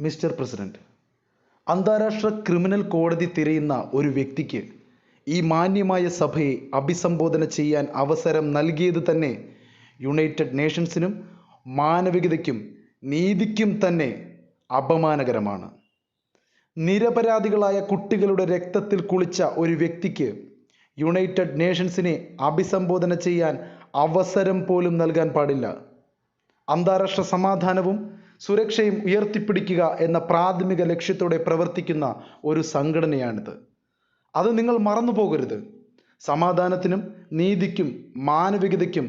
Mister president അന്താരാഷ്ട്ര criminal കോടതി തിരയുന്ന ഒരു വ്യക്തിക്ക് ഈ മാന്യമായ സഭയെ അഭിസംബോധന ചെയ്യാൻ അവസരം നൽകിയത് തന്നെ യുണൈറ്റഡ് നേഷൻസിനും മാനവികതയ്ക്കും നീതിക്കും തന്നെ അപമാനകരമാണ്. നിരപരാധികളായ കുട്ടികളുടെ രക്തത്തിൽ കുളിച്ച ഒരു വ്യക്തിക്ക് യുണൈറ്റഡ് നേഷൻസിനെ അഭിസംബോധന ചെയ്യാൻ അവസരം പോലും നൽകാൻ പാടില്ല. അന്താരാഷ്ട്ര സമാധാനവും സുരക്ഷയും ഉയർത്തിപ്പിടിക്കുക എന്ന പ്രാഥമിക ലക്ഷ്യത്തോടെ പ്രവർത്തിക്കുന്ന ഒരു സംഘടനയാണിത്. അത് നിങ്ങൾ മറന്നു പോകരുത്. സമാധാനത്തിനും നീതിക്കും മാനവികതയ്ക്കും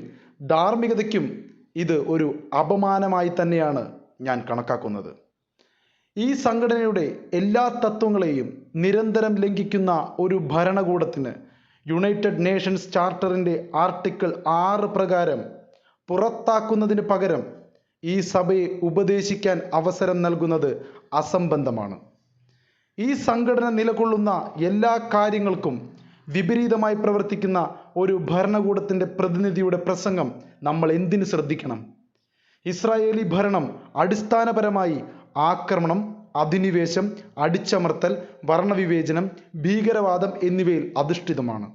ധാർമ്മികതയ്ക്കും ഇത് ഒരു അപമാനമായി തന്നെയാണ് ഞാൻ കണക്കാക്കുന്നത്. ഈ സംഘടനയുടെ എല്ലാ തത്വങ്ങളെയും നിരന്തരം ലംഘിക്കുന്ന ഒരു ഭരണകൂടത്തിന് യുണൈറ്റഡ് നേഷൻസ് ചാർട്ടറിന്റെ ആർട്ടിക്കിൾ ആറ് പ്രകാരം പുറത്താക്കുന്നതിന് പകരം ഈ സഭയെ ഉപദേശിക്കാൻ അവസരം നൽകുന്നത് അസംബന്ധമാണ്. ഈ സംഘടന നിലകൊള്ളുന്ന എല്ലാ കാര്യങ്ങൾക്കും വിപരീതമായി പ്രവർത്തിക്കുന്ന ഒരു ഭരണകൂടത്തിന്റെ പ്രതിനിധിയുടെ പ്രസംഗം നമ്മൾ എന്തിനു ശ്രദ്ധിക്കണം? ഇസ്രായേലി ഭരണം അടിസ്ഥാനപരമായി ആക്രമണം അധിനിവേശം അടിച്ചമർത്തൽ വർണവിവേചനം ഭീകരവാദം എന്നിവയിൽ അധിഷ്ഠിതമാണ്.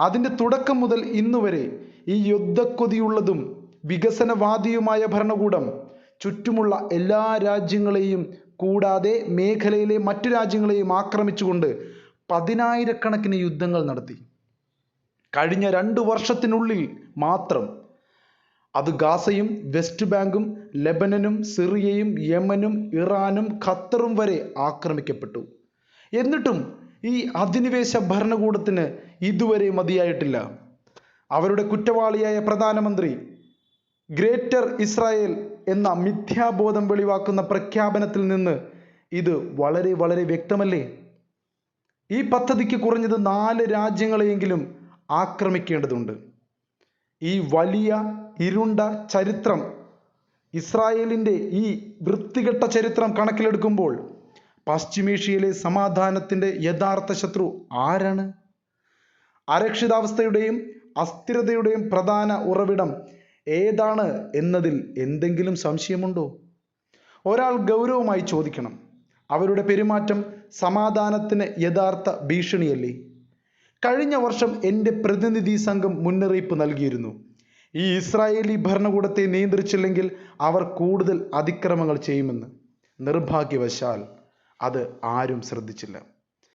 അതിന്റെ തുടക്കം മുതൽ ഇന്നുവരെ ഈ യുദ്ധക്കൊതിയുള്ളതും വികസനവാദിയുമായ ഭരണകൂടം ചുറ്റുമുള്ള എല്ലാ രാജ്യങ്ങളെയും കൂടാതെ മേഖലയിലെ മറ്റു രാജ്യങ്ങളെയും ആക്രമിച്ചുകൊണ്ട് പതിനായിരക്കണക്കിന് യുദ്ധങ്ങൾ നടത്തി. കഴിഞ്ഞ രണ്ട് വർഷത്തിനുള്ളിൽ മാത്രം അത് ഗാസയും വെസ്റ്റ് ബാങ്കും ലെബനനും സിറിയയും യമനും ഇറാനും ഖത്തറും വരെ ആക്രമിക്കപ്പെട്ടു. എന്നിട്ടും ഈ അധിനിവേശ ഭരണകൂടത്തിന് ഇതുവരെ മതിയായിട്ടില്ല. അവരുടെ കുറ്റവാളിയായ പ്രധാനമന്ത്രി ഗ്രേറ്റർ ഇസ്രായേൽ എന്ന മിഥ്യാബോധം വെളിവാക്കുന്ന പ്രഖ്യാപനത്തിൽ നിന്ന് ഇത് വളരെ വളരെ വ്യക്തമല്ലേ? ഈ പദ്ധതിക്ക് കുറഞ്ഞത് നാല് രാജ്യങ്ങളെയെങ്കിലും ആക്രമിക്കേണ്ടതുണ്ട്. ഈ വലിയ ഇരുണ്ട ചരിത്രം ഇസ്രായേലിന്റെ ഈ വൃത്തികെട്ട ചരിത്രം കണക്കിലെടുക്കുമ്പോൾ പശ്ചിമേഷ്യയിലെ സമാധാനത്തിന്റെ യഥാർത്ഥ ശത്രു ആരാണ്? അരക്ഷിതാവസ്ഥയുടെയും അസ്ഥിരതയുടെയും പ്രധാന ഉറവിടം ഏതാണ് എന്നതിൽ എന്തെങ്കിലും സംശയമുണ്ടോ? ഒരാൾ ഗൗരവമായി ചോദിക്കണം. അവരുടെ പെരുമാറ്റം സമാധാനത്തിന് യഥാർത്ഥ ഭീഷണിയല്ലേ? കഴിഞ്ഞ വർഷം എന്റെ പ്രതിനിധി സംഘം മുന്നറിയിപ്പ് നൽകിയിരുന്നു. ഈ ഇസ്രായേലി ഭരണകൂടത്തെ നിയന്ത്രിച്ചില്ലെങ്കിൽ അവർ കൂടുതൽ അതിക്രമങ്ങൾ ചെയ്യുമെന്ന്. നിർഭാഗ്യവശാൽ അത് ആരും ശ്രദ്ധിച്ചില്ല.